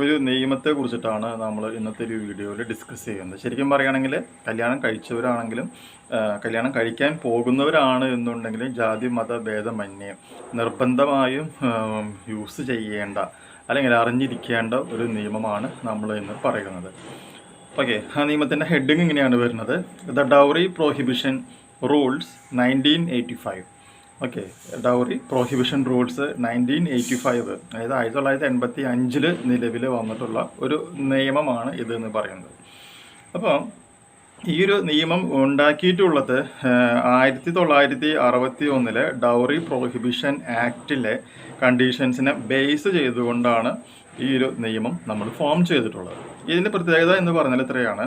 ഒരു നിയമത്തെ കുറിച്ചിട്ടാണ് നമ്മൾ ഇന്നത്തെ ഒരു വീഡിയോയിൽ ഡിസ്കസ് ചെയ്യുന്നത്. ശരിക്കും പറയുകയാണെങ്കിൽ കല്യാണം കഴിച്ചവരാണെങ്കിലും കല്യാണം കഴിക്കാൻ പോകുന്നവരാണ് എന്നുണ്ടെങ്കിൽ ജാതി മത ഭേദമന്യേ നിർബന്ധമായും യൂസ് ചെയ്യേണ്ട അല്ലെങ്കിൽ അറിഞ്ഞിരിക്കേണ്ട ഒരു നിയമമാണ് നമ്മൾ ഇന്ന് പറയുന്നത്. ഓക്കെ ആ നിയമത്തിന്റെ ഹെഡിങ് ഇങ്ങനെയാണ് വരുന്നത്. The dowry prohibition rules nineteen eighty five okay dowry. Prohibition rules nineteen eighty five അതായത് ആയിരത്തി തൊള്ളായിരത്തി എൺപത്തി അഞ്ചിൽ നിലവിൽ വന്നിട്ടുള്ള ഒരു നിയമമാണ് ഇത് എന്ന് പറയുന്നത്. അപ്പോൾ ഈ ഒരു നിയമം ഉണ്ടാക്കിയിട്ടുള്ളത് ആയിരത്തി തൊള്ളായിരത്തി അറുപത്തി ഒന്നിലെ ഡൗറി പ്രോഹിബിഷൻ ആക്റ്റിലെ കണ്ടീഷൻസിനെ ബേസ് ചെയ്തുകൊണ്ടാണ് ഈ ഒരു നിയമം നമ്മൾ ഫോം ചെയ്തിട്ടുള്ളത്. ഇതിന്റെ പ്രത്യേകത എന്ന് പറഞ്ഞാൽ ഇത്രയാണ്.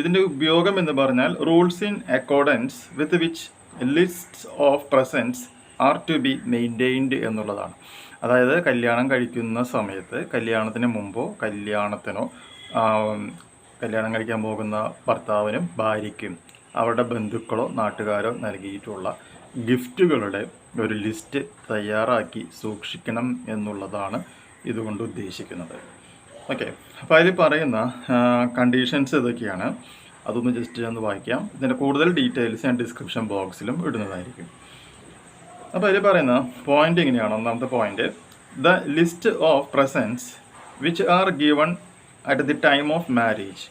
ഇതിന്റെ ഉപയോഗം എന്ന് പറഞ്ഞാൽ rules in accordance with which list of presents are to be maintained എന്നുള്ളതാണ്. അതായത് കല്യാണം കഴിക്കുന്ന സമയത്ത് കല്യാണത്തിന് മുമ്പോ കല്യാണത്തിനോ കല്യാണം കഴിക്കാൻ പോകുന്ന ഭർത്താവിനും ഭാര്യയ്ക്കും അവരുടെ ബന്ധുക്കളോ നാട്ടുകാരോ നൽകിയിട്ടുള്ള ഗിഫ്റ്റുകളുടെ ഒരു ലിസ്റ്റ് തയ്യാറാക്കി സൂക്ഷിക്കണം എന്നുള്ളതാണ് ഇതുകൊണ്ട് ഉദ്ദേശിക്കുന്നത്. ഓക്കെ. അപ്പോൾ അതിൽ പറയുന്ന കണ്ടീഷൻസ് ഇതൊക്കെയാണ്. അതൊന്ന് ജസ്റ്റ് ഒന്ന് വായിക്കാം. ഇതിന്റെ കൂടുതൽ ഡീറ്റെയിൽസ് ഞാൻ ഡിസ്ക്രിപ്ഷൻ ബോക്സിലും ഇടുന്നതായിരിക്കും. അപ്പോൾ അതിൽ പറയുന്ന പോയിന്റ് ഇങ്ങനെയാണ് ഒന്നാമത്തെ point the list of presents which are given at the time of marriage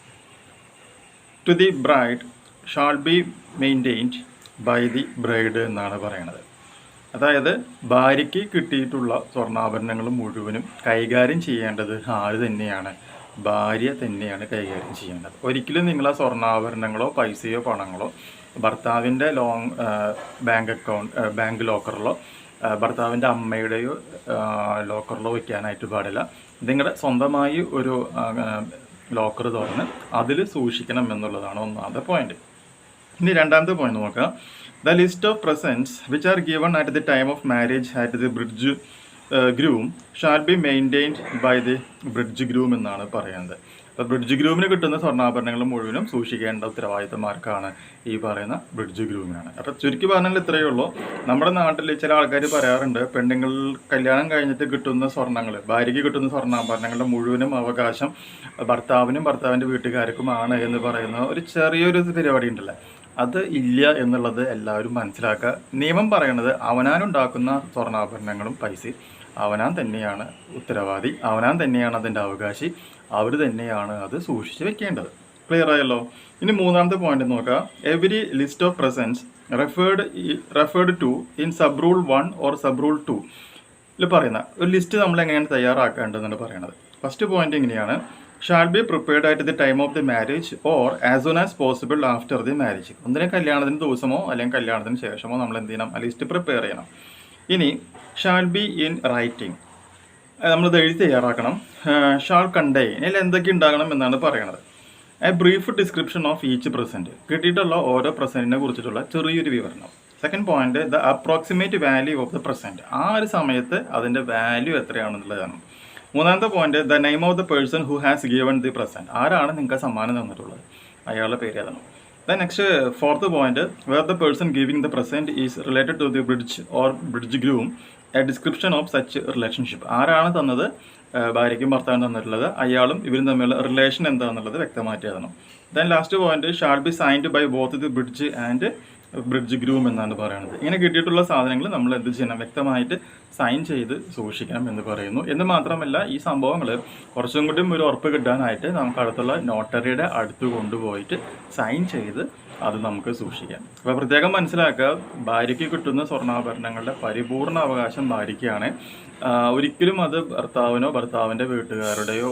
to the bride shall be maintained by the bride എന്നാണ് പറയുന്നത്. അതായത് ഭാര്യയ്ക്ക് കിട്ടിയിട്ടുള്ള സ്വർണാഭരണങ്ങൾ മുഴുവനും കൈകാര്യം ചെയ്യേണ്ടത് ആര് തന്നെയാണ്? ഭാര്യ തന്നെയാണ് കൈകാര്യം ചെയ്യേണ്ടത്. ഒരിക്കലും നിങ്ങൾ ആ സ്വർണാഭരണങ്ങളോ പൈസയോ പണങ്ങളോ ഭർത്താവിന്റെ ലോങ് ബാങ്ക് അക്കൗണ്ട് ബാങ്ക് ലോക്കറിലോ ഭർത്താവിന്റെ അമ്മയുടെയോ ലോക്കറിലോ വയ്ക്കാനായിട്ട് പാടില്ല. നിങ്ങളുടെ സ്വന്തമായി ഒരു ലോക്കർ തുറന്ന് അതിൽ സൂക്ഷിക്കണം എന്നുള്ളതാണ് ഒന്നാമത്തെ പോയിന്റ് ഇനി രണ്ടാമത്തെ പോയിന്റ് നോക്കുക the list of presents which are given at the time of marriage at the bridegroom shall be maintained by the bridegroom എന്നാണ് പറയുന്നത്. അപ്പോൾ ബ്രിഡ്ജ് ഗ്രൂമിന് കിട്ടുന്ന സ്വർണാഭരണങ്ങൾ മുഴുവനും സൂക്ഷിക്കേണ്ട ഉത്തരവാദിത്തമാർക്കാണ് ഈ പറയുന്ന ബ്രിഡ്ജ് ഗ്രൂമിനാണ്. അപ്പോൾ ചുരുക്കി പറഞ്ഞാൽ ഇത്രയേ ഉള്ളൂ. നമ്മുടെ നാട്ടിൽ ചില ആൾക്കാർ പറയാറുണ്ട് പെണ്ണുങ്ങൾ കല്യാണം കഴിഞ്ഞിട്ട് കിട്ടുന്ന സ്വർണങ്ങൾ ഭാര്യയ്ക്ക് കിട്ടുന്ന സ്വർണാഭരണങ്ങളുടെ മുഴുവനും അവകാശം ഭർത്താവിനും ഭർത്താവിന്റെ വീട്ടുകാർക്കുമാണ് എന്ന് പറയുന്ന ഒരു ചെറിയൊരു പരിപാടി ഉണ്ടല്ലോ. അത് ഇല്ല എന്നുള്ളത് എല്ലാവരും മനസ്സിലാക്കുക. നിയമം പറയണത് അവനാനുണ്ടാക്കുന്ന സ്വർണാഭരണങ്ങളും പൈസ അവനാൻ തന്നെയാണ് ഉത്തരവാദി അവനാൻ തന്നെയാണ് അതിന്റെ അവകാശി അവർ തന്നെയാണ് അത് സൂക്ഷിച്ച് വെക്കേണ്ടത്. ക്ലിയർ ആയല്ലോ? ഇനി മൂന്നാമത്തെ പോയിന്റ് നോക്കുക every list of presents referred referred to in sub rule one or sub rule two ഇതിൽ പറയുന്ന ഒരു ലിസ്റ്റ് നമ്മൾ എങ്ങനെയാണ് തയ്യാറാക്കേണ്ടതെന്നാണ് പറയുന്നത് ഫസ്റ്റ് പോയിന്റ് ഇങ്ങനെയാണ്. ഷാൾ ബി പ്രിപ്പയർഡ് ആയിട്ട് the time of the marriage or as soon as possible after the marriage ഒന്നിനെ കല്യാണത്തിന് ദിവസമോ അല്ലെങ്കിൽ കല്യാണത്തിന് ശേഷമോ നമ്മൾ എന്ത് ചെയ്യണം? ആ ലിസ്റ്റ് പ്രിപ്പയർ ചെയ്യണം. ഇനി ഷാൾ ബി ഇൻ റൈറ്റിംഗ് നമ്മളിത് എഴുതി തയ്യാറാക്കണം. ഷാൾ കണ്ടെയ്ൻ ഇതിൽ എന്തൊക്കെ ഉണ്ടാകണം എന്നാണ് പറയണത്. A brief description of each present കിട്ടിയിട്ടുള്ള ഓരോ പ്രസന്റിനെ കുറിച്ചിട്ടുള്ള ചെറിയൊരു വിവരണം. Second point the approximate value of the present ആ ഒരു സമയത്ത് അതിന്റെ വാല്യൂ എത്രയാണെന്നുള്ളതാണ്. മൂന്നാമത്തെ point the name of the person who has given the present ആരാണ് നിങ്ങൾക്ക് സമ്മാനം തന്നിട്ടുള്ളത്? അയാളുടെ പേര് ഏതാണ്? The next fourth point where the person giving the present is related to the bride or bridegroom a description of such relationship ആരാണ് തന്നത്? ആ, ഭാര്യയ്ക്കും ഭർത്താവിനും തന്നിട്ടുള്ളത്. അയാളും ഇവരും തമ്മിലുള്ള റിലേഷൻ എന്താണെന്നുള്ളത് വ്യക്തമായിട്ട് എഴുതണം. Then last point shall be signed by both the bride and bridegroom എന്നാണ് പറയുന്നത്. ഇങ്ങനെ കിട്ടിയിട്ടുള്ള സാധനങ്ങൾ നമ്മൾ എന്ത് ചെയ്യണം? വ്യക്തമായിട്ട് സൈൻ ചെയ്ത് സൂക്ഷിക്കണം എന്ന് പറയുന്നു. എന്ന് മാത്രമല്ല ഈ സംഭവങ്ങൾ കുറച്ചും കൂടി ഒരു ഉറപ്പ് കിട്ടാനായിട്ട് നമുക്ക് അടുത്തുള്ള നോട്ടറിയുടെ അടുത്ത് കൊണ്ടുപോയിട്ട് സൈൻ ചെയ്ത് അത് നമുക്ക് സൂക്ഷിക്കാം. അപ്പോൾ പ്രത്യേകം മനസ്സിലാക്കുക ഭാര്യയ്ക്ക് കിട്ടുന്ന സ്വർണാഭരണങ്ങളുടെ പരിപൂർണ അവകാശം ഭാര്യയ്ക്കാണ്. ഒരിക്കലും അത് ഭർത്താവിനോ ഭർത്താവിന്റെ വീട്ടുകാരുടെയോ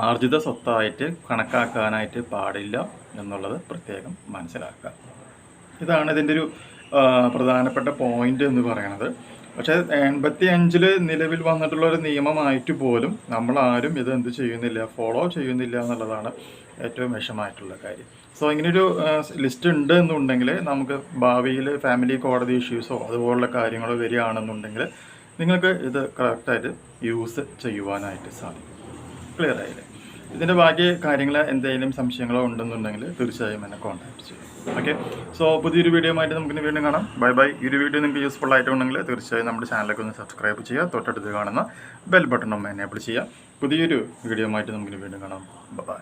ആർജിത സ്വത്തായിട്ട് കണക്കാക്കാനായിട്ട് പാടില്ല എന്നുള്ളത് പ്രത്യേകം മനസ്സിലാക്കുക. ഇതാണ് ഇതിന്റെ ഒരു പ്രധാനപ്പെട്ട പോയിന്റ് എന്ന് പറയുന്നത് പക്ഷേ എൺപത്തി അഞ്ചിൽ നിലവിൽ വന്നിട്ടുള്ള ഒരു നിയമമായിട്ട് പോലും നമ്മൾ ആരും ഇത് എന്ത് ചെയ്യുന്നില്ല ഫോളോ ചെയ്യുന്നില്ല എന്നുള്ളതാണ് ഏറ്റവും വിഷമായിട്ടുള്ള കാര്യം. സോ ഇങ്ങനൊരു ലിസ്റ്റ് ഉണ്ട് എന്നുണ്ടെങ്കിൽ നമുക്ക് ഭാവിയിൽ ഫാമിലി കോടതി ഇഷ്യൂസോ അതുപോലുള്ള കാര്യങ്ങളോ വരികയാണെന്നുണ്ടെങ്കിൽ നിങ്ങൾക്ക് ഇത് കറക്റ്റായിട്ട് യൂസ് ചെയ്യുവാനായിട്ട് സാധിക്കും. ക്ലിയർ ആയില്ലേ. ഇതിന്റെ ബാക്കി കാര്യങ്ങൾ എന്തെങ്കിലും സംശയങ്ങളോ ഉണ്ടെന്നുണ്ടെങ്കിൽ തീർച്ചയായും എന്നെ കോൺടാക്ട് ചെയ്യും ഓക്കെ സോ പുതിയൊരു വീഡിയോ ആയിട്ട് നമുക്ക് വീണ്ടും കാണാം. ബൈ ബൈ ഈ ഒരു വീഡിയോ നിങ്ങൾക്ക് യൂസ്ഫുൾ ആയിട്ടുണ്ടെങ്കിൽ തീർച്ചയായും നമ്മുടെ ചാനലൊക്കെ ഒന്ന് സബ്സ്ക്രൈബ് ചെയ്യുക. തൊട്ടടുത്ത് കാണുന്ന ബെൽ ബട്ടൺ ബട്ടണും എനേബിൾ ചെയ്യുക. പുതിയൊരു വീഡിയോ ആയിട്ട് നമുക്ക് വീണ്ടും കാണാം. ബൈ